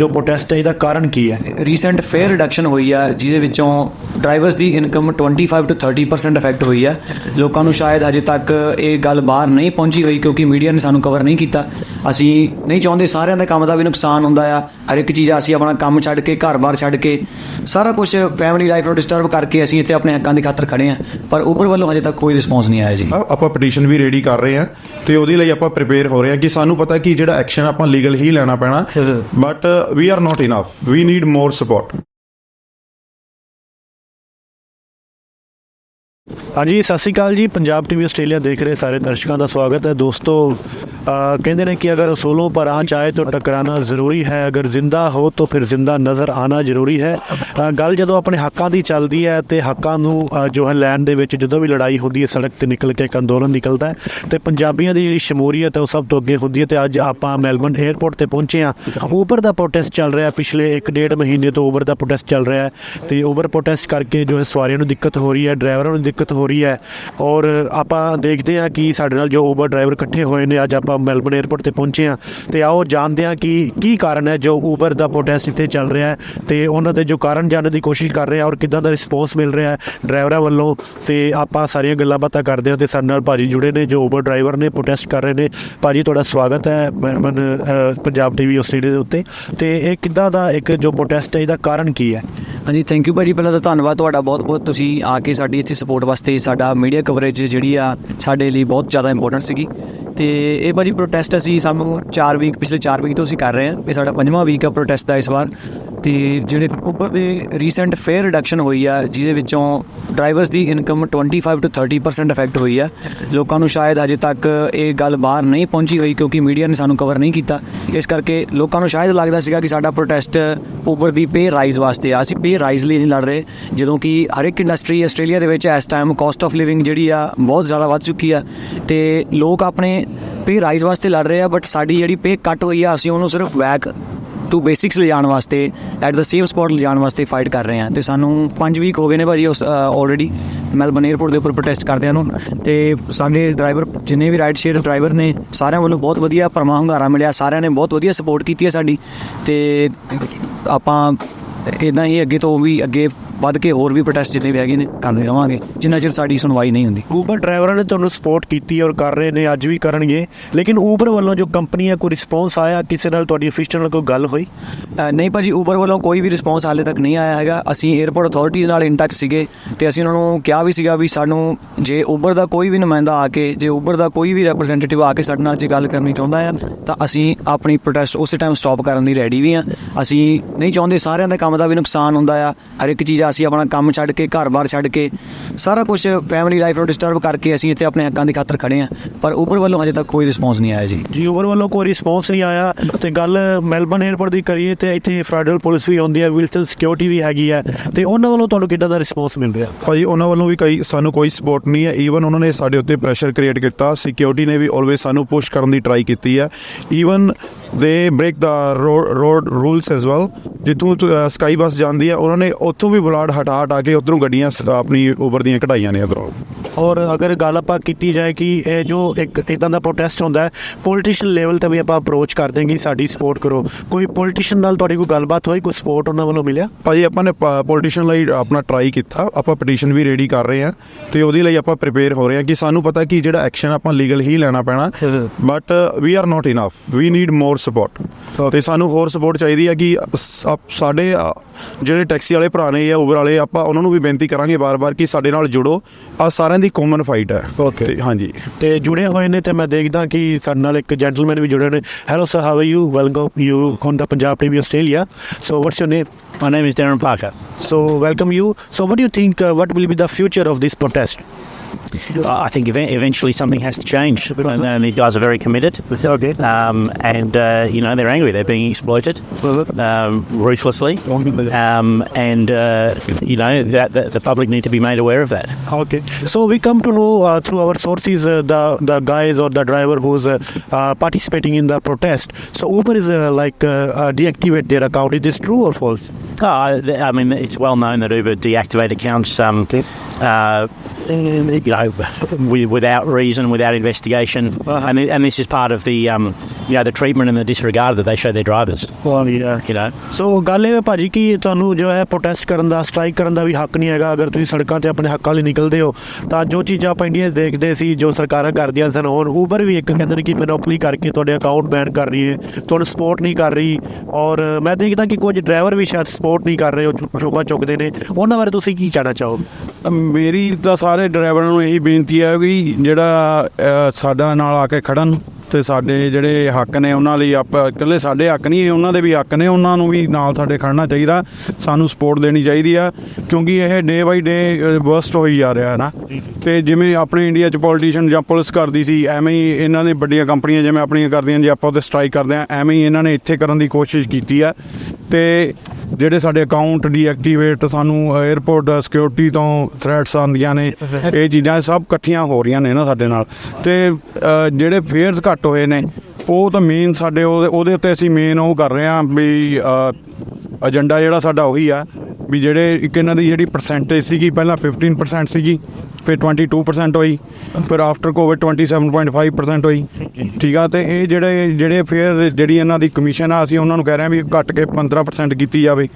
ਜੋ ਪ੍ਰੋਟੈਸਟ ਹੈ, ਇਹਦਾ ਕਾਰਨ ਕੀ ਹੈ? ਰੀਸੈਂਟ ਫੇਅਰ ਰਿਡਕਸ਼ਨ ਹੋਈ ਆ, ਜਿਹਦੇ ਵਿੱਚੋਂ ਡਰਾਈਵਰਸ ਦੀ ਇਨਕਮ 25 ਤੋਂ 30% ਇਫੈਕਟ ਹੋਈ ਆ। ਲੋਕਾਂ ਨੂੰ ਸ਼ਾਇਦ ਅਜੇ ਤੱਕ ਇਹ ਗੱਲ ਬਾਹਰ ਨਹੀਂ ਪਹੁੰਚੀ ਹੋਈ, ਕਿਉਂਕਿ ਮੀਡੀਆ ਨੇ ਸਾਨੂੰ ਕਵਰ ਨਹੀਂ ਕੀਤਾ। ਅਸੀਂ ਨਹੀਂ ਚਾਹੁੰਦੇ ਸਾਰਿਆਂ ਦਾ ਕੰਮ ਦਾ ਵੀ ਨੁਕਸਾਨ ਹੁੰਦਾ ਆ। ਹਰ ਇੱਕ ਚੀਜ਼ ਅਸੀਂ ਆਪਣਾ ਕੰਮ ਛੱਡ ਕੇ ਘਰ-ਬਾਰ ਛੱਡ ਕੇ ਸਾਰਾ ਕੁਝ ਫੈਮਿਲੀ ਲਾਈਫ ਨੂੰ ਡਿਸਟਰਬ ਕਰਕੇ ਅਸੀਂ ਇੱਥੇ ਆਪਣੇ ਹੱਕਾਂ ਦੀ ਖਾਤਰ ਖੜੇ ਆ। ਪਰ ਉਬਰ ਵੱਲੋਂ ਹਜੇ ਤੱਕ ਕੋਈ ਰਿਸਪੌਂਸ ਨਹੀਂ ਆਇਆ ਜੀ। ਆ- ਆਪਾਂ ਪਟੀਸ਼ਨ ਵੀ ਰੈਡੀ ਕਰ ਰਹੇ ਹਾਂ ਤੇ ਉਹਦੇ ਲਈ ਆਪਾਂ ਪ੍ਰਿਪੇਅਰ ਹੋ ਰਹੇ ਹਾਂ ਕਿ ਸਾਨੂੰ ਪਤਾ ਕਿ ਜਿਹੜਾ ਐਕਸ਼ਨ ਆਪਾਂ ਲੀਗਲ ਹੀ ਲੈਣਾ ਪੈਣਾ। But we are not enough we need more support ਹਾਂਜੀ ਸਤਿ ਸ਼੍ਰੀ ਅਕਾਲ ਜੀ। ਪੰਜਾਬ ਟੀਵੀ ਆਸਟ੍ਰੇਲੀਆ ਦੇਖ ਰਹੇ ਸਾਰੇ ਦਰਸ਼ਕਾਂ ਦਾ ਸਵਾਗਤ ਹੈ। ਦੋਸਤੋ ਕਹਿੰਦੇ ਨੇ ਕਿ ਅਗਰ ਅਸੂਲੋਂ पर आ जाए ਤਾਂ टकराना ਜ਼ਰੂਰੀ ਹੈ। ਅਗਰ ਜ਼ਿੰਦਾ ਹੋ ਤਾਂ ਫਿਰ ਜ਼ਿੰਦਾ ਨਜ਼ਰ ਆਣਾ ਜ਼ਰੂਰੀ ਹੈ। ਗੱਲ ਜਦੋਂ ਆਪਣੇ ਹੱਕਾਂ ਦੀ ਚੱਲਦੀ ਹੈ ਤੇ ਹੱਕਾਂ ਨੂੰ ਜੋ ਹੈ ਲੈਣ ਦੇ ਵਿੱਚ ਜਦੋਂ ਵੀ ਲੜਾਈ ਹੁੰਦੀ ਹੈ, ਸੜਕ ਤੇ ਨਿਕਲ ਕੇ ਇੱਕ ਅੰਦੋਲਨ ਨਿਕਲਦਾ ਹੈ ਤੇ ਪੰਜਾਬੀਆਂ ਦੀ ਜਿਹੜੀ ਸ਼ਮੂਲੀਅਤ ਹੈ ਉਹ ਸਭ ਤੋਂ ਅੱਗੇ ਹੁੰਦੀ ਹੈ ਤੇ ਅੱਜ ਆਪਾਂ ਮੈਲਬਨ 에ਅਰਪੋਰਟ ਤੇ ਪਹੁੰਚੇ ਆ ਉਬਰ ਦਾ ਪ੍ਰੋਟੈਸਟ ਚੱਲ ਰਿਹਾ ਪਿਛਲੇ 1.5 ਮਹੀਨੇ ਤੋਂ ਉਬਰ ਦਾ ਪ੍ਰੋਟੈਸਟ ਚੱਲ ਰਿਹਾ ਹੈ ਤੇ ਊਬਰ ਪ੍ਰੋਟੈਸਟ ਕਰਕੇ ਜੋ ਹੈ ਸਵਾਰੀਆਂ ਨੂੰ ਦਿੱਕਤ ਹੋ ਰਹੀ ਹੈ, ਡਰਾਈਵਰਾਂ ਨੂੰ ਦਿੱਕਤ ਹੋ ਰਹੀ ਹੈ ਔਰ ਆਪਾਂ ਦੇਖਦੇ ਹਾਂ ਕਿ ਸਾਡੇ ਨਾਲ ਜੋ ਉਬਰ ਡਰਾਈਵਰ ਇਕੱਠੇ ਹੋਏ ਨੇ, ਅੱਜ ਆਪਾਂ ਮੈਲਬਨ 에ਅਰਪੋਰਟ ਤੇ ਪਹੁੰਚੇ ਹਾਂ। ਤੇ ਆਓ ਜਾਣਦੇ ਹਾਂ ਕਿ ਕੀ ਕਾਰਨ ਹੈ ਜੋ ਉਬਰ ਦਾ ਪ੍ਰੋਟੈਸਟ ਇੱਥੇ ਚੱਲ ਰਿਹਾ ਹੈ। ਤੇ ਉਹਨਾਂ ਦੇ ਜੋ ਕਾਰਨ ਜਾਣਨ ਦੀ ਕੋਸ਼ਿਸ਼ ਕਰ ਰਹੇ ਹਾਂ ਔਰ ਕਿੱਦਾਂ ਦਾ ਰਿਸਪੌਂਸ ਮਿਲ ਰਿਹਾ ਹੈ ਡਰਾਈਵਰਾਂ ਵੱਲੋਂ। ਤੇ ਆਪਾਂ ਸਾਰੀਆਂ ਗੱਲਾਂ ਬਾਤਾਂ ਕਰਦੇ ਹਾਂ ਤੇ ਸਾਡੇ ਨਾਲ ਭਾਜੀ ਜੁੜੇ ਨੇ ਜੋ ਉਬਰ ਡਰਾਈਵਰ ਨੇ ਪ੍ਰੋਟੈਸਟ ਕਰ ਰਹੇ ਨੇ। ਭਾਜੀ ਤੁਹਾਡਾ ਸਵਾਗਤ ਹੈ ਮੈਲਬਨ ਅ, ਪੰਜਾਬ ਟੀਵੀ ਆਸਟ੍ਰੇਲੀਆ ਦੇ ਉੱਤੇ। ਤੇ ਇਹ ਕਿੱਦਾਂ ਦਾ ਇੱਕ ਜੋ ਪ੍ਰੋਟੈਸਟ ਹੈ ਇਹਦਾ ਕਾਰਨ ਕੀ ਹੈ? ਹਾਂਜੀ ਥੈਂਕ ਯੂ ਭਾਜੀ। ਪਹਿਲਾਂ ਤਾਂ ਧੰਨਵਾਦ ਤੁਹਾਡਾ ਬਹੁਤ-ਬਹੁਤ ਤੁਸੀਂ ਆ ਕੇ ਸਾਡੀ ਇੱਥੇ ਸਪੋਰਟ ਵਾਸਤੇ ਸਾਡਾ ਮੀਡੀਆ ਕਵਰੇਜ ਜਿਹੜੀ ਆ ਸਾਡੇ ਲਈ ਬਹੁਤ ਜ਼ਿਆਦਾ ਇੰਪੋਰਟੈਂਟ ਸੀਗੀ। ਤੇ ਇਹ ਭਾਜੀ ਪ੍ਰੋਟੈਸਟ ਅਸੀਂ ਸਾਨੂੰ 4 ਵੀਕ ਪਿਛਲੇ 4 ਵੀਕ ਤੋਂ ਅਸੀਂ ਕਰ ਰਹੇ ਹਾਂ। ਇਹ ਸਾਡਾ ਪੰਜਵਾਂ ਵੀਕ ਆ ਪ੍ਰੋਟੈਸਟ ਦਾ ਇਸ ਵਾਰ। ਤੇ ਜਿਹੜੇ ਉਬਰ ਦੇ ਰੀਸੈਂਟ ਫੇਅਰ ਰਿਡਕਸ਼ਨ ਹੋਈ ਆ, ਜਿਹਦੇ ਵਿੱਚੋਂ ਡਰਾਈਵਰਸ ਦੀ ਇਨਕਮ 25 ਤੋਂ 30% ਇਫੈਕਟ ਹੋਈ ਆ। ਲੋਕਾਂ ਨੂੰ ਸ਼ਾਇਦ ਹਜੇ ਤੱਕ ਇਹ ਗੱਲ ਬਾਹਰ ਨਹੀਂ ਪਹੁੰਚੀ ਹੋਈ, ਕਿਉਂਕਿ ਮੀਡੀਆ ਨੇ ਸਾਨੂੰ ਕਵਰ ਨਹੀਂ ਕੀਤਾ। ਇਸ ਕਰਕੇ ਲੋਕਾਂ ਨੂੰ ਸ਼ਾਇਦ ਲੱਗਦਾ ਸੀਗਾ ਕਿ ਸਾਡਾ ਪ੍ਰੋਟੈਸਟ ਉਬਰ ਦੀ ਪੇ ਰਾਈਜ਼ ਵਾਸਤੇ ਆ। ਅਸੀਂ ਪੇ ਰਾਈਜ਼ ਲਈ ਨਹੀਂ ਲੜ ਰਹੇ, ਜਦੋਂ ਕਿ ਹਰ ਇੱਕ ਇੰਡਸਟਰੀ ਆਸਟ੍ਰੇਲੀਆ ਦੇ ਵਿੱਚ ਇਸ ਟਾਈਮ ਕਾਸਟ ਆਫ ਲਿਵਿੰਗ ਜਿਹੜੀ ਆ ਬਹੁਤ ਜ਼ਿਆਦਾ ਵੱਧ ਚੁੱਕੀ ਆ। ਤੇ ਲੋਕ ਆਪਣੇ ਪੇ ਰਾਈਜ਼ ਵਾਸਤੇ ਲੜ ਰਹੇ ਆ ਬਟ ਸਾਡੀ ਜਿਹੜੀ ਪੇ ਕੱਟ ਹੋਈ ਆ, ਅਸੀਂ ਉਹਨੂੰ ਸਿਰਫ ਬੈਕ ਟੂ ਬੇਸਿਕਸ ਲਿਜਾਣ ਵਾਸਤੇ ਐਟ ਦਾ ਸੇਮ ਸਪੌਟ ਲਿਜਾਣ ਵਾਸਤੇ ਫਾਈਟ ਕਰ ਰਹੇ ਹਾਂ ਤੇ ਸਾਨੂੰ 5 ਵੀਕ ਹੋ ਗਏ ਨੇ ਭਾਜੀ ਉਸ ਆਲਰੇਡੀ ਮੈਲਬਨ 에ਅਰਪੋਰਟ ਦੇ ਉੱਪਰ ਪ੍ਰੋਟੈਸਟ ਕਰਦਿਆਂ ਨੂੰ। ਤੇ ਸਾਡੇ ਡਰਾਈਵਰ ਜਿੰਨੇ ਵੀ ਰਾਈਡ ਸ਼ੇਅਰ ਡਰਾਈਵਰ ਨੇ, ਸਾਰਿਆਂ ਵੱਲੋਂ ਬਹੁਤ ਵਧੀਆ ਪਰਮਾ ਹੁੰਗਾਰਾ ਮਿਲਿਆ। ਸਾਰਿਆਂ ਨੇ ਬਹੁਤ ਵਧੀਆ ਸਪੋਰਟ ਕੀਤੀ ਹੈ ਸਾਡੀ। ਤੇ ਆਪਾਂ ਇਦਾਂ ਹੀ ਅੱਗੇ ਤੋਂ ਵੀ ਅੱਗੇ ਵੱਧ ਕੇ ਹੋਰ ਵੀ ਪ੍ਰੋਟੈਸਟ ਜਿੰਨੇ ਵੀ ਹੈਗੇ ਨੇ ਕਰਦੇ ਰਵਾਂਗੇ। ਜਿੰਨਾ ਚਿਰ ਸਾਡੀ ਸੁਣਵਾਈ ਨਹੀਂ ਹੁੰਦੀ। ਉਬਰ ਡਰਾਈਵਰਾਂ ਨੇ ਤੁਹਾਨੂੰ ਸਪੋਰਟ ਕੀਤੀ ਔਰ ਕਰ ਰਹੇ ਨੇ ਅੱਜ ਵੀ ਕਰਨਗੇ। ਲੇਕਿਨ ਉਬਰ ਵੱਲੋਂ ਜੋ ਕੰਪਨੀ ਹੈ ਕੋਈ ਰਿਸਪੌਂਸ ਆਇਆ? ਕਿਸੇ ਨਾਲ ਤੁਹਾਡੀ ਅਫੀਸ਼ੀਅਲ ਨਾਲ ਕੋਈ ਗੱਲ ਹੋਈ? ਨਹੀਂ ਭਾਜੀ ਉਬਰ ਵੱਲੋਂ ਕੋਈ ਵੀ ਰਿਸਪੌਂਸ ਹਾਲੇ ਤੱਕ ਨਹੀਂ ਆਇਆ ਹੈਗਾ। ਅਸੀਂ 에ਅਰਪੋਰਟ ਅਥਾਰਟੀਜ਼ ਨਾਲ ਇਨ ਟੱਚ ਸੀਗੇ ਤੇ ਅਸੀਂ ਉਹਨਾਂ ਨੂੰ ਕਿਹਾ ਵੀ ਸੀਗਾ ਵੀ ਸਾਨੂੰ ਜੇ ਉਬਰ ਦਾ ਕੋਈ ਵੀ ਨੁਮਾਇੰਦਾ ਆ ਕੇ ਜੇ ਉਬਰ ਦਾ ਕੋਈ ਵੀ ਰਿਪਰੈਜ਼ੈਂਟੇਟਿਵ ਆ ਕੇ ਸਾਡੇ ਨਾਲ ਜੇ ਗੱਲ ਕਰਨੀ ਚਾਹੁੰਦਾ ਆ ਤਾਂ ਅਸੀਂ ਆਪਣੀ ਪ੍ਰੋਟੈਸਟ ਉਸੇ ਟਾਈਮ ਸਟਾਪ ਕਰਨ ਦੀ ਰੈਡੀ ਵੀ ਆ। ਅਸੀਂ ਨਹੀਂ ਚਾਹੁੰਦੇ ਸਾਰਿਆਂ ਦਾ ਕੰਮ ਦਾ ਵੀ ਨੁਕਸਾਨ ਹੁੰਦਾ ਆ। ਹਰ ਇੱਕ ਚੀਜ਼ ਅਸੀਂ ਆਪਣਾ ਕੰਮ ਛੱਡ ਕੇ ਘਰ-ਬਾਰ ਛੱਡ ਕੇ ਸਾਰਾ ਕੁਝ ਫੈਮਿਲੀ ਲਾਈਫ ਨੂੰ ਡਿਸਟਰਬ ਕਰਕੇ ਅਸੀਂ ਇੱਥੇ ਆਪਣੇ ਹੱਕਾਂ ਦੀ ਖਾਤਰ ਖੜੇ ਆ ਪਰ ਉਬਰ ਵੱਲੋਂ ਹਜੇ ਤੱਕ ਕੋਈ ਰਿਸਪੌਂਸ ਨਹੀਂ ਆਇਆ ਜੀ। ਜੀ ਉਬਰ ਵੱਲੋਂ ਕੋਈ ਰਿਸਪੌਂਸ ਨਹੀਂ ਆਇਆ। ਤੇ ਗੱਲ ਮੈਲਬਨ 에ਅਰਪੋਰਟ ਦੀ ਕਰੀਏ ਤੇ ਇੱਥੇ ਫੈਡਰਲ ਪੁਲਿਸ ਵੀ ਆਉਂਦੀ ਹੈ ਵਿਲਸਨ ਸਿਕਿਉਰਿਟੀ ਵੀ ਹੈਗੀ ਹੈ। ਤੇ ਉਹਨਾਂ ਵੱਲੋਂ ਤੁਹਾਨੂੰ ਕਿੱਦਾਂ ਦਾ ਰਿਸਪੌਂਸ ਮਿਲ ਰਿਹਾ? ਭਾਜੀ ਉਹਨਾਂ ਵੱਲੋਂ ਵੀ ਕਈ ਸਾਨੂੰ ਕੋਈ ਸਪੋਰਟ ਨਹੀਂ ਹੈ। ਈਵਨ ਉਹਨਾਂ ਨੇ ਸਾਡੇ ਉੱਤੇ ਪ੍ਰੈਸ਼ਰ ਕ੍ਰੀਏਟ ਕੀਤਾ। ਸਿਕਿਉਰਿਟੀ ਨੇ ਵੀ ਆਲਵੇਸ ਸਾਨੂੰ ਪੁਸ਼ ਕਰਨ ਦੀ ਟਰਾਈ ਕੀਤੀ ਹੈ। ਈਵਨ ਦੇ ਬ੍ਰੇਕ ਦਾ ਰੋਡ ਰੂਲਸ ਐਸ ਵੈਲ ਜਿੱਥੋਂ ਸਕਾਈ ਬੱਸ ਜਾਂਦੀ ਹੈ ਉਹਨਾਂ ਨੇ ਉੱਥੋਂ ਵੀ ਬਲਾਡ ਹਟਾ ਹਟਾ ਕੇ ਉੱਧਰੋਂ ਗੱਡੀਆਂ ਆਪਣੀ ਉਬਰ ਦੀਆਂ ਕਢਾਈਆਂ ਨੇ ਉਧਰੋਂ। ਔਰ ਅਗਰ ਗੱਲ ਆਪਾਂ ਕੀਤੀ ਜਾਏ ਕਿ ਇਹ ਜੋ ਇੱਕ ਇਦਾਂ ਦਾ ਪ੍ਰੋਟੈਸਟ ਹੁੰਦਾ ਹੈ ਪੋਲੀਟੀਸ਼ੀਅਨ ਲੈਵਲ ਤੇ ਵੀ ਆਪਾਂ ਅਪਰੋਚ ਕਰਦੇ ਹਾਂ ਕਿ ਸਾਡੀ ਸਪੋਰਟ ਕਰੋ। ਕੋਈ ਪੋਲੀਟੀਸ਼ੀਅਨ ਨਾਲ ਤੁਹਾਡੀ ਕੋਈ ਗੱਲਬਾਤ ਹੋਈ ਕੋਈ ਸਪੋਰਟ ਉਹਨਾਂ ਵੱਲੋਂ ਮਿਲਿਆ? ਭਾਜੀ ਆਪਾਂ ਨੇ ਪੋਲੀਟੀਸ਼ੀਅਨ ਲਈ ਆਪਣਾ ਟਰਾਈ ਕੀਤਾ। ਆਪਾਂ ਪਟੀਸ਼ਨ ਵੀ ਰੈਡੀ ਕਰ ਰਹੇ ਹਾਂ ਤੇ ਉਹਦੇ ਲਈ ਆਪਾਂ ਪ੍ਰਿਪੇਅਰ ਹੋ ਰਹੇ ਹਾਂ ਕਿ ਸਾਨੂੰ ਪਤਾ ਕਿ ਜਿਹੜਾ ਐਕਸ਼ਨ ਆਪਾਂ ਲੀਗਲ ਹੀ ਲੈਣਾ ਪੈਣਾ। But we are not enough we need more support ਤੇ ਸਾਨੂੰ ਹੋਰ ਸਪੋਰਟ ਚਾਹੀਦੀ ਹੈ ਕਿ ਸਾਡੇ ਜਿਹੜੇ ਟੈਕਸੀ ਵਾਲੇ ਭਰਾ ਨੇ ਜਾਂ ਉਬਰ ਵਾਲੇ ਆਪਾਂ ਉਹਨਾਂ ਨੂੰ ਵੀ ਬੇਨਤੀ ਕਰਾਂਗੇ ਬਾਰ-ਬਾਰ ਕਿ ਸਾਡੇ ਨਾਲ ਜੁੜੋ। ਆ ਸਾਰਿਆਂ ਦੀ ਕਾਮਨ ਫਾਈਟ ਹੈ. ਤੇ ਹਾਂਜੀ। ਤੇ ਜੁੜੇ ਹੋਏ ਨੇ ਤੇ ਮੈਂ ਦੇਖਦਾ ਕਿ ਸਾਡੇ ਨਾਲ ਇੱਕ ਜੈਂਟਲਮੈਨ ਵੀ ਜੁੜੇ ਨੇ। Hello sir how are you welcome you on the Punjab TV Australia so what's your name My name is Darren Parker. So welcome you. So what do you think? Uh, what will be the future of this protest? I think ev- eventually something has to change. And, and these guys are very committed. Um, and, uh, you know, they're angry. They're being exploited um, ruthlessly. Um, and, uh, you know, that, that the public need to be made aware of that. Okay. So we come to know uh, through our sources uh, the the guys or the driver who's uh, uh, participating in the protest. So Uber is uh, like uh, uh, deactivate their account. Is this true or false? Oh, I I mean, it's well known that Uber deactivate accounts, um, uh, you know, without reason, without investigation, and, and this is part of the um, you know, the treatment and the disregard that they show their drivers. You know, ਸੋ ਗੱਲ ਇਹ ਹੈ ਭਾਜੀ ਕਿ ਤੁਹਾਨੂੰ ਜੋ ਹੈ protest ਕਰਨ ਦਾ strike ਕਰਨ ਦਾ ਵੀ ਹੱਕ ਨਹੀਂ ਹੈਗਾ। ਅਗਰ ਤੁਸੀਂ ਸੜਕਾਂ ਤੇ ਆਪਣੇ ਹੱਕਾਂ ਲਈ ਨਿਕਲਦੇ ਹੋ ਤਾਂ ਜੋ ਚੀਜ਼ਾਂ ਆਪਾਂ ਇੰਡੀਆ 'ਚ ਦੇਖਦੇ ਸੀ ਜੋ ਸਰਕਾਰਾਂ ਕਰਦੀਆਂ ਸਨ ਹੁਣ ਉਬਰ ਵੀ ਇੱਕ ਕਹਿੰਦੇ ਨੇ ਕਿ ਮੋਨੋਪੋਲੀ ਕਰਕੇ ਤੁਹਾਡੇ ਅਕਾਊਂਟ ਬੈਨ ਕਰ ਰਹੀ ਹੈ ਤੁਹਾਨੂੰ ਸਪੋਰਟ ਨਹੀਂ ਕਰ ਰਹੀ। ਔਰ ਮੈਂ ਦੇਖਦਾ ਕਿ ਕੁਝ ਡਰਾਈਵਰ ਵੀ ਸ਼ਾਇਦ ਸਪੋਰਟ ਨਹੀਂ ਕਰ ਰਹੇ ਉਹ ਚੋਬਾ ਚੁੱਕਦੇ ਨੇ। ਉਹਨਾਂ ਬਾਰੇ ਤੁਸੀਂ ਕੀ ਕਹਿਣਾ ਚਾਹੋਗੇ? ਮੇਰੀ ਤਾਂ ਸਾਰੇ ਡਰਾਈਵਰਾਂ ਨੂੰ ਇਹੀ ਬੇਨਤੀ ਹੈ ਕਿ ਜਿਹੜਾ ਸਾਡਾ ਨਾਲ ਆ ਕੇ ਖੜਨ ਤੇ ਸਾਡੇ ਜਿਹੜੇ ਹੱਕ ਨੇ ਉਹਨਾਂ ਲਈ ਆਪਾਂ ਇਕੱਲੇ ਸਾਡੇ ਹੱਕ ਨਹੀਂ ਉਹਨਾਂ ਦੇ ਵੀ ਹੱਕ ਨੇ ਉਹਨਾਂ ਨੂੰ ਵੀ ਨਾਲ ਸਾਡੇ ਖੜਨਾ ਚਾਹੀਦਾ ਸਾਨੂੰ ਸਪੋਰਟ ਦੇਣੀ ਚਾਹੀਦੀ ਆ ਕਿਉਂਕਿ ਇਹ ਡੇ ਬਾਈ ਡੇ ਵਰਸਟ ਹੋਈ ਜਾ ਰਿਹਾ ਹੈ ਨਾ। ਤੇ ਜਿਵੇਂ ਆਪਣੇ ਇੰਡੀਆ 'ਚ ਪੋਲੀਟੀਸ਼ੀਅਨ ਜਾਂ ਪੁਲਿਸ ਕਰਦੀ ਸੀ ਐਵੇਂ ਹੀ ਇਹਨਾਂ ਨੇ ਵੱਡੀਆਂ ਕੰਪਨੀਆਂ ਜਿਵੇਂ ਆਪਣੀਆਂ ਕਰਦੀਆਂ ਜੇ ਆਪਾਂ ਉਹਦੇ ਸਟ੍ਰਾਈਕ ਕਰਦੇ ਆ ਐਵੇਂ ਹੀ ਇਹਨਾਂ ਨੇ ਇੱਥੇ ਕਰਨ ਦੀ ਕੋਸ਼ਿਸ਼ ਕੀਤੀ ਆ। ਤੇ ਜਿਹੜੇ ਸਾਡੇ ਅਕਾਊਂਟ ਡੀਐਕਟੀਵੇਟ ਸਾਨੂੰ 에어ਪੋਰਟ ਸਿਕਿਉਰਿਟੀ ਤੋਂ ਥ੍ਰੈਟਸ ਆਉਂਦੀਆਂ ਨੇ ਇਹ ਚੀਜ਼ਾਂ ਸਭ ਇਕੱਠੀਆਂ ਹੋ ਰਹੀਆਂ ਨੇ ਨਾ ਸਾਡੇ ਨਾਲ। ਤੇ ਅ, ਜਿਹੜੇ ਫੇਅਰਸ ਘੱਟ ਹੋਏ ਨੇ ਉਹ ਤਾਂ ਮੇਨ ਸਾਡੇ ਉਹਦੇ ਉਹਦੇ ਉੱਤੇ ਅਸੀਂ ਮੇਨ ਉਹ ਕਰ ਰਹੇ ਹਾਂ ਵੀ ਏਜੰਡਾ ਜਿਹੜਾ ਸਾਡਾ ਉਹੀ ਆ। ਵੀ ਜਿਹੜੇ ਇੱਕ ਇਹਨਾਂ ਦੀ ਜਿਹੜੀ ਪਰਸੈਂਟੇਜ ਸੀਗੀ, ਪਹਿਲਾਂ 15% ਸੀਗੀ, ਫਿਰ 22% ਹੋਈ, ਫਿਰ ਆਫਟਰ ਕੋਵਿਡ 27.5% ਹੋਈ। ਠੀਕ ਆ, ਤੇ ਇਹ ਜਿਹੜੇ ਜਿਹੜੇ ਫਿਰ ਜਿਹੜੀ ਇਹਨਾਂ ਦੀ ਕਮਿਸ਼ਨ ਆ, ਅਸੀਂ ਉਹਨਾਂ ਨੂੰ ਕਹਿ ਰਹੇ ਹਾਂ ਵੀ ਘੱਟ ਕੇ 15% ਕੀਤੀ ਜਾਵੇ,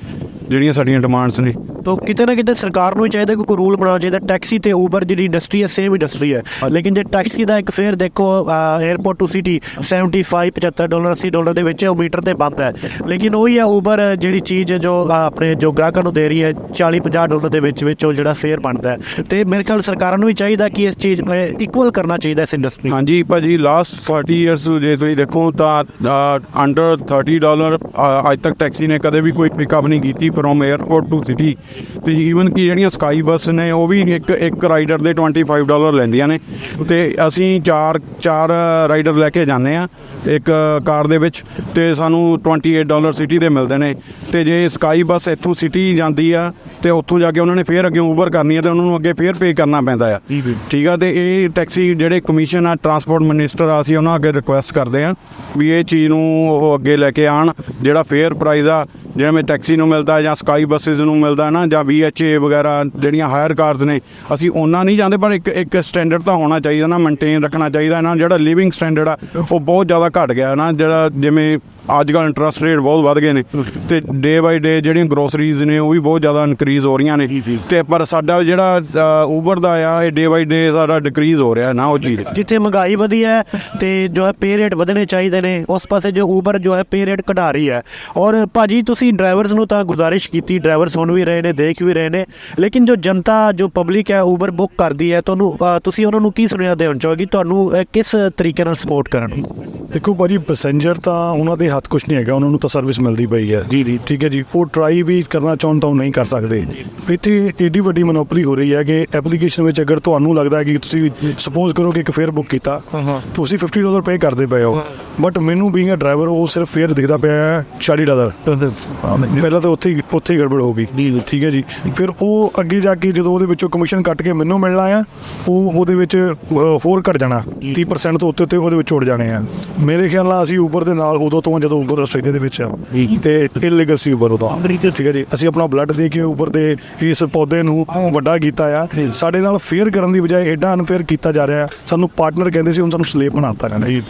ਜਿਹੜੀਆਂ ਸਾਡੀਆਂ ਡਿਮਾਂਡਸ ਨੇ। ਤੋਂ ਕਿਤੇ ਨਾ ਕਿਤੇ ਸਰਕਾਰ ਨੂੰ ਚਾਹੀਦਾ ਕੋਈ ਰੂਲ ਬਣਾਉਣਾ ਚਾਹੀਦਾ। ਟੈਕਸੀ ਤੇ ਉਬਰ ਜਿਹੜੀ ਇੰਡਸਟਰੀ ਹੈ ਸੇਮ ਇੰਡਸਟਰੀ ਹੈ। ਲੇਕਿਨ ਜੇ ਟੈਕਸੀ ਦਾ ਇੱਕ ਫੇਰ ਦੇਖੋ airport to city 75 75 dollar 80 dollar ਦੇ ਵਿੱਚ ਉਹ ਮੀਟਰ ਤੇ ਬੰਦ ਹੈ। ਲੇਕਿਨ ਉਹੀ ਹੈ ਉਬਰ ਜਿਹੜੀ ਚੀਜ਼ ਜੋ ਆਪਣੇ ਜੋ ਗ੍ਰਾਹਕਾਂ ਨੂੰ ਦੇ ਰਹੀ ਹੈ 40 50 ਡਾਲਰ ਦੇ ਵਿੱਚ ਵਿੱਚ ਉਹ ਜਿਹੜਾ ਫੇਅਰ ਬਣਦਾ ਤੇ ਮੇਰੇ ਖਿਆਲ ਸਰਕਾਰਾਂ ਨੂੰ ਵੀ ਚਾਹੀਦਾ ਕਿ ਇਸ ਚੀਜ਼ ਨੂੰ ਇਕੁਅਲ ਕਰਨਾ ਚਾਹੀਦਾ ਇਸ ਇੰਡਸਟਰੀ ਹਾਂਜੀ ਭਾਜੀ ਲਾਸਟ 40 ਇਅਰਸ ਜੇ ਤੁਸੀਂ ਦੇਖੋ ਤਾਂ ਅੰਡਰ 30 ਡਾਲਰ ਅੱਜ ਤੱਕ ਟੈਕਸੀ ਨੇ ਕਦੇ ਵੀ ਕੋਈ ਪਿਕਅਪ ਨਹੀਂ ਕੀਤੀ ਫਰੋਮ ਏਅਰਪੋਰਟ ਟੂ ਸਿਟੀ ਤੇ ਈਵਨ ਕਿ ਜਿਹੜੀਆਂ ਸਕਾਈ ਬੱਸ ਨੇ ਉਹ ਵੀ ਇੱਕ ਇੱਕ ਰਾਈਡਰ ਦੇ 25 ਡਾਲਰ ਲੈਂਦੀਆਂ ਨੇ। ਤੇ ਅਸੀਂ ਚਾਰ ਚਾਰ ਰਾਈਡਰ ਲੈ ਕੇ ਜਾਂਦੇ ਆ ਇੱਕ ਕਾਰ ਦੇ ਵਿੱਚ ਤੇ ਸਾਨੂੰ 28 ਡਾਲਰ ਸਿਟੀ ਦੇ ਮਿਲਦੇ ਨੇ। ਤੇ ਜੇ ਸਕਾਈ ਬੱਸ ਇੱਥੋਂ ਸਿਟੀ ਜਾਂਦੀ ਆ ਤੇ ਉੱਥੋਂ ਜਾ ਕੇ ਉਹਨਾਂ ਨੇ ਫੇਰ ਅੱਗੇ ਊਬਰ ਕਰਨੀ ਆ ਤੇ ਉਹਨਾਂ ਨੂੰ ਅੱਗੇ ਫੇਰ ਪੇ ਕਰਨਾ ਪੈਂਦਾ ਆ। ਠੀਕ ਆ ਤੇ ਇਹ ਟੈਕਸੀ ਜਿਹੜੇ ਕਮਿਸ਼ਨ ਆ ਟਰਾਂਸਪੋਰਟ ਮਿਨਿਸਟਰ ਆ ਅਸੀਂ ਉਹਨਾਂ ਅੱਗੇ ਰਿਕੁਐਸਟ ਕਰਦੇ ਆ ਵੀ ਇਹ ਚੀਜ਼ ਨੂੰ ਉਹ ਅੱਗੇ ਲੈ ਕੇ ਆਣ ਜਿਹੜਾ ਫੇਅਰ ਪ੍ਰਾਈਸ ਆ ਜਿਵੇਂ ਟੈਕਸੀ ਨੂੰ ਮਿਲਦਾ ਜਾਂ ਸਕਾਈ ਬੱਸਿਸ ਨੂੰ ਮਿਲਦਾ ਨਾ ਜਾਂ VHA ਵਗੈਰਾ ਜਿਹੜੀਆਂ ਹਾਇਰ ਕਾਰਸ ਨੇ, ਅਸੀਂ ਉਹਨਾਂ ਨਹੀਂ ਜਾਂਦੇ, ਪਰ ਇੱਕ ਇੱਕ ਸਟੈਂਡਰਡ ਤਾਂ ਹੋਣਾ ਚਾਹੀਦਾ ਨਾ ਮੇਨਟੇਨ ਰੱਖਣਾ ਚਾਹੀਦਾ ਨਾ, ਜਿਹੜਾ ਲਿਵਿੰਗ ਸਟੈਂਡਰਡ ਆ, ਉਹ ਬਹੁਤ ਜ਼ਿਆਦਾ ਘਟ ਗਿਆ ਨਾ, ਜਿਹੜਾ ਜਿਵੇਂ ਅੱਜ ਕੱਲ੍ਹ ਇੰਟਰਸਟ ਰੇਟ ਬਹੁਤ ਵੱਧ ਗਏ ਨੇ ਤੇ ਡੇ ਬਾਈ ਡੇ ਜਿਹੜੀਆਂ ਗਰੋਸਰੀਜ਼ ਨੇ ਉਹ ਵੀ ਬਹੁਤ ਜ਼ਿਆਦਾ ਇਨਕਰੀਜ਼ ਹੋ ਰਹੀਆਂ ਨੇ ਤੇ ਪਰ ਸਾਡਾ ਜਿਹੜਾ ਊਬਰ ਦਾ ਆ ਇਹ ਡੇ ਬਾਈ ਡੇ ਸਾਡਾ ਡਿਕਰੀਜ਼ ਹੋ ਰਿਹਾ ਨਾ ਉਹ ਚੀਜ਼। ਜਿੱਥੇ ਮਹਿੰਗਾਈ ਵਧੀ ਹੈ ਤੇ ਜੋ ਹੈ ਪੇ ਰੇਟ ਵਧਣੇ ਚਾਹੀਦੇ ਨੇ ਉਸ ਪਾਸੇ ਜੋ ਉਬਰ ਜੋ ਹੈ ਪੇ ਰੇਟ ਘਟਾ ਰਹੀ ਹੈ। ਔਰ ਭਾਜੀ ਤੁਸੀਂ ਡਰਾਈਵਰਸ ਨੂੰ ਤਾਂ ਗੁਜ਼ਾਰਿਸ਼ ਕੀਤੀ ਡਰਾਈਵਰ ਸੁਣ ਵੀ ਰਹੇ ਨੇ ਦੇਖ ਵੀ ਰਹੇ ਨੇ ਲੇਕਿਨ ਜੋ ਜਨਤਾ ਜੋ ਪਬਲਿਕ ਹੈ ਉਬਰ ਬੁੱਕ ਕਰਦੀ ਹੈ ਤੁਹਾਨੂੰ ਤੁਸੀਂ ਉਹਨਾਂ ਨੂੰ ਕੀ ਸੁਣਿਆ ਦੇਣਾ ਚਾਹੋਗੇ? ਤੁਹਾਨੂੰ ਕਿਸ ਤਰੀਕੇ ਨਾਲ ਸਪੋਰਟ ਕਰਨ? ਦੇਖੋ ਭਾਜੀ ਪੈਸੇਂਜਰ ਤਾਂ ਉਹਨਾਂ ਦੇ ਹੱਥ ਕੁਝ ਨਹੀਂ ਹੈਗਾ ਉਹਨਾਂ ਨੂੰ ਤਾਂ ਸਰਵਿਸ ਮਿਲਦੀ ਪਈ ਹੈ। ਜੀ, ਜੀ। ਠੀਕ ਹੈ ਜੀ ਉਹ ਟਰਾਈ ਵੀ ਕਰਨਾ ਚਾਹੁਣ ਤਾਂ ਉਹ ਨਹੀਂ ਕਰ ਸਕਦੇ। ਇੱਥੇ ਏਡੀ ਵੱਡੀ ਮੋਨੋਪੋਲੀ ਹੋ ਰਹੀ ਹੈ ਕਿ ਐਪਲੀਕੇਸ਼ਨ ਵਿੱਚ ਅਗਰ ਤੁਹਾਨੂੰ ਲੱਗਦਾ ਹੈ ਕਿ ਤੁਸੀਂ ਸਪੋਜ਼ ਕਰੋ ਕਿ ਇੱਕ ਫੇਅਰ ਬੁੱਕ ਕੀਤਾ ਤੁਸੀਂ 50 ਡਾਲਰ ਪੇ ਕਰਦੇ ਪਏ ਹੋ। ਬਟ ਮੈਨੂੰ ਬੀਇੰਗ ਅ ਡਰਾਈਵਰ ਉਹ ਸਿਰਫ ਫੇਅਰ ਦਿਖਦਾ ਪਿਆ ਹੈ 40 ਡਾਲਰ ਪਹਿਲਾਂ ਤਾਂ ਉੱਥੇ ਹੀ ਉੱਥੇ ਹੀ ਗੜਬੜ ਹੋ ਗਈ। ਠੀਕ ਹੈ ਜੀ। ਫਿਰ ਉਹ ਅੱਗੇ ਜਾ ਕੇ ਜਦੋਂ ਉਹਦੇ ਵਿੱਚੋਂ ਕਮਿਸ਼ਨ ਕੱਟ ਕੇ ਮੈਨੂੰ ਮਿਲਣਾ ਆ ਉਹ ਉਹਦੇ ਵਿੱਚ ਹੋਰ ਘਟ ਜਾਣਾ। 30% ਤੋਂ ਉੱਤੇ ਉੱਤੇ ਉਹਦੇ ਵਿੱਚ ਉੜ ਜਾਣੇ ਆ। ਮੇਰੇ ਖਿਆਲ ਨਾਲ ਅਸੀਂ ਉਬਰ ਦੇ ਨਾਲ ਉਦੋਂ ਤੋਂ ਜਦੋਂ ਉਬਰ ਆਸਟ੍ਰੇਲੀਆ ਦੇ ਵਿੱਚ ਆ ਤੇ ਇਲੀਗਲ ਸੀ ਉਬਰ ਉਦੋਂ ਠੀਕ ਹੈ ਜੀ? ਅਸੀਂ ਆਪਣਾ ਬਲੱਡ ਦੇ ਕੇ ਉਬਰ ਦੇ ਇਸ ਪੌਦੇ ਨੂੰ ਵੱਡਾ ਕੀਤਾ ਆ। ਸਾਡੇ ਨਾਲ ਫੇਅਰ ਕਰਨ ਦੀ ਬਜਾਏ ਐਡਾ ਅਨਫੇਅਰ ਕੀਤਾ ਜਾ ਰਿਹਾ ਸਾਨੂੰ ਪਾਰਟਨਰ ਕਹਿੰਦੇ ਸੀ ਹੁਣ ਸਾਨੂੰ ਸਲੇਵ ਬਣਾਤਾ ਇਹਨਾਂ ਨੇ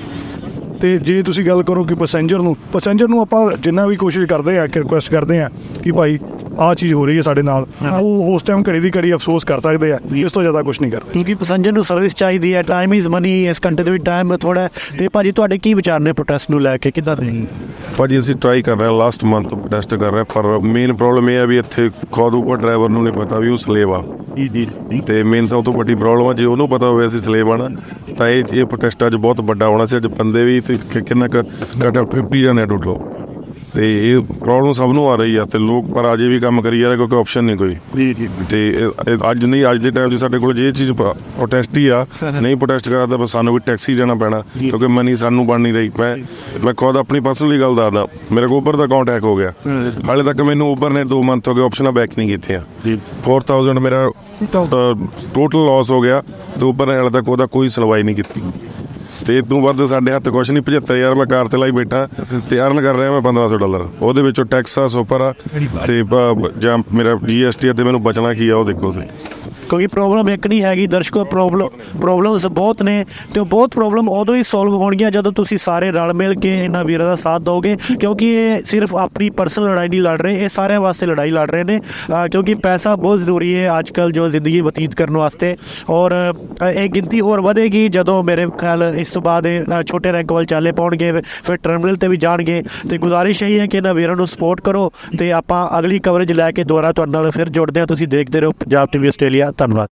ਤੇ ਜੇ ਤੁਸੀਂ ਗੱਲ ਕਰੋ ਕਿ ਪੈਸੇਂਜਰ ਨੂੰ ਪੈਸੇਂਜਰ ਨੂੰ ਆਪਾਂ ਜਿੰਨਾ ਵੀ ਕੋਸ਼ਿਸ਼ ਕਰਦੇ ਆ ਕਿ ਰਿਕੁਐਸਟ ਕਰਦੇ ਆ ਕਿ ਭਾਈ ਆਹ ਚੀਜ਼ ਹੋ ਰਹੀ ਹੈ ਸਾਡੇ ਨਾਲ ਉਹ ਉਸ ਟਾਈਮ ਘੜੀ ਦੀ ਘੜੀ ਅਫਸੋਸ ਕਰ ਸਕਦੇ ਆ ਇਸ ਤੋਂ ਜ਼ਿਆਦਾ ਕੁਝ ਨਹੀਂ ਕਰਦੇ। ਕਿਉਂਕਿ ਪੈਸੇਂਜਰ ਨੂੰ ਸਰਵਿਸ ਚਾਹੀਦੀ ਹੈ ਟਾਈਮ ਇਜ਼ ਮਨੀ ਇਸ ਘੰਟੇ ਦੇ ਵਿੱਚ ਟਾਈਮ ਥੋੜਾ ਤੇ ਭਾਜੀ ਤੁਹਾਡੇ ਕੀ ਵਿਚਾਰ ਨੇ ਪ੍ਰੋਟੈਸਟ ਨੂੰ ਲੈ ਕੇ ਕਿੱਦਾਂ ਦੇ? ਭਾਜੀ ਅਸੀਂ ਟਰਾਈ ਕਰ ਰਹੇ ਹਾਂ ਲਾਸਟ ਮੰਥ ਤੋਂ ਟੈਸਟ ਕਰ ਰਹੇ ਹਾਂ ਪਰ ਮੇਨ ਪ੍ਰੋਬਲਮ ਇਹ ਹੈ ਵੀ ਇੱਥੇ ਖੁਦ ਉੱਪਰ ਡਰਾਈਵਰ ਨੂੰ ਨਹੀਂ ਪਤਾ ਵੀ ਉਹ ਸਲੇਵ ਆ। ਤੇ ਮੇਨ ਸਭ ਤੋਂ ਵੱਡੀ ਪ੍ਰੋਬਲਮ ਆ, ਜੇ ਉਹਨੂੰ ਪਤਾ ਹੋਵੇ ਅਸੀਂ ਸਲੇਵ ਆ ਨਾ, ਤਾਂ ਇਹ ਇਹ ਪ੍ਰੋਟੈਸਟ ਅੱਜ ਬਹੁਤ ਵੱਡਾ ਹੋਣਾ ਸੀ, ਅੱਜ ਬੰਦੇ ਵੀ ਤੇ ਕਿ- ਕਿੰਨਾ ਕੁ ਘੱਟ 50 ਜਣੇ ਟੁੱਟ ਲੋ ਤੇ ਇਹ ਪ੍ਰੋਬਲਮ ਸਭ ਨੂੰ ਆ ਰਹੀ ਆ ਤੇ ਲੋਕ ਪਰ ਅਜੇ ਵੀ ਕੰਮ ਕਰੀ ਜਾ ਰਹੇ ਕਿਉਂਕਿ ਆਪਸ਼ਨ ਨਹੀਂ ਕੋਈ। ਜੀ ਜੀ ਤੇ ਇਹ- ਇਹ ਅੱਜ ਨਹੀਂ ਅੱਜ ਦੇ ਟਾਈਮ 'ਚ ਸਾਡੇ ਕੋਲ ਜੇ ਇਹ ਚੀਜ਼ ਪ੍ਰੋਟੈਸਟ ਹੀ ਆ ਨਹੀਂ ਪ੍ਰੋਟੈਸਟ ਕਰਾ ਤਾਂ ਸਾਨੂੰ ਵੀ ਟੈਕਸੀ ਜਾਣਾ ਪੈਣਾ ਕਿਉਂਕਿ ਮਨੀ ਸਾਨੂੰ ਬਣ ਨਹੀਂ ਰਹੀ। ਮੈਂ ਮੈਂ ਖੁਦ ਆਪਣੀ ਪਰਸਨਲੀ ਗੱਲ ਦੱਸਦਾ ਮੇਰੇ ਕੋਲ ਉਬਰ ਦਾ ਅਕਾਊਂਟ ਹੈਕ ਹੋ ਗਿਆ। ਹਾਲੇ ਤੱਕ ਮੈਨੂੰ ਉਬਰ ਨੇ 2 ਮੰਥ ਹੋ ਗਏ ਆਪਸ਼ਨਾਂ ਬੈਕ ਨਹੀਂ ਕੀਤੀਆਂ। ਜੀ। 4000 ਮੇਰਾ ਟੋਟਲ ਲਾਸ ਹੋ ਗਿਆ ਤੇ ਉਬਰ ਨੇ ਹਾਲੇ ਤੱਕ ਉਹਦਾ ਕੋਈ ਸੁਣਵਾਈ ਨਹੀਂ ਕੀਤੀ। ਤੇ ਤੋਂ ਵੱਧ ਸਾਡੇ ਹੱਥ ਕੁਛ ਨਹੀਂ 75000 ਮੈਂ ਕਾਰ ਤੇ ਲਾਈ ਬੈਠਾ ਤੇ ਅਰਨ ਕਰ ਰਿਹਾ ਮੈਂ 1500 ਡਾਲਰ। ਉਹਦੇ ਵਿੱਚੋਂ ਟੈਕਸ ਆ, ਸੁਪਰ ਆ, ਤੇ ਜਾਂ ਮੇਰਾ ਜੀਐਸਟੀ ਤੇ ਮੈਨੂੰ ਬਚਣਾ ਕੀ ਆ, ਉਹ ਦੇਖੋ ਤੁਸੀਂ। ਕਿਉਂਕਿ ਪ੍ਰੋਬਲਮ ਇੱਕ ਨਹੀਂ ਹੈਗੀ, ਦਰਸ਼ਕੋ ਪ੍ਰੋਬਲਮ ਪ੍ਰੋਬਲਮਸ ਬਹੁਤ ਨੇ ਤੇ ਉਹ ਬਹੁਤ ਪ੍ਰੋਬਲਮ ਉਦੋਂ ਹੀ ਸੋਲਵ ਹੋਣਗੀਆਂ ਜਦੋਂ ਤੁਸੀਂ ਸਾਰੇ ਰਲ ਮਿਲ ਕੇ ਇਹਨਾਂ ਵੀਰਾਂ ਦਾ ਸਾਥ ਦਿਓਗੇ ਕਿਉਂਕਿ ਇਹ ਸਿਰਫ ਆਪਣੀ ਪਰਸਨਲ ਲੜਾਈ ਨਹੀਂ ਲੜ ਰਹੇ, ਇਹ ਸਾਰਿਆਂ ਵਾਸਤੇ ਲੜਾਈ ਲੜ ਰਹੇ ਨੇ ਕਿਉਂਕਿ ਪੈਸਾ ਬਹੁਤ ਜ਼ਰੂਰੀ ਹੈ ਅੱਜ ਕੱਲ ਜੋ ਜ਼ਿੰਦਗੀ ਬਤੀਤ ਕਰਨ ਵਾਸਤੇ ਔਰ ਇਹ ਗਿਣਤੀ ਹੋਰ ਵਧੇਗੀ ਜਦੋਂ ਮੇਰੇ ਖਿਆਲ ਇਸ ਤੋਂ ਬਾਅਦ ਇਹ ਛੋਟੇ ਰੈਂਕ ਵੱਲ ਚਾਲੇ ਪਾਉਣਗੇ, ਫਿਰ ਟਰਮੀਨਲ ਤੇ ਵੀ ਜਾਣਗੇ ਤੇ ਗੁਜ਼ਾਰਿਸ਼ ਇਹੀ ਹੈ ਕਿ ਇਹਨਾਂ ਵੀਰਾਂ ਨੂੰ ਸਪੋਰਟ ਕਰੋ ਤੇ ਆਪਾਂ ਅਗਲੀ ਕਵਰੇਜ ਲੈ ਕੇ ਦੁਬਾਰਾ ਤੁਹਾਡੇ ਨਾਲ ਫਿਰ ਜੁੜਦੇ ਹਾਂ, ਤੁਸੀਂ ਦੇਖਦੇ ਰਹੋ ਪੰਜਾਬ ਟੀਵੀ ਆਸਟ੍ਰੇਲੀਆ ਧੰਨਵਾਦ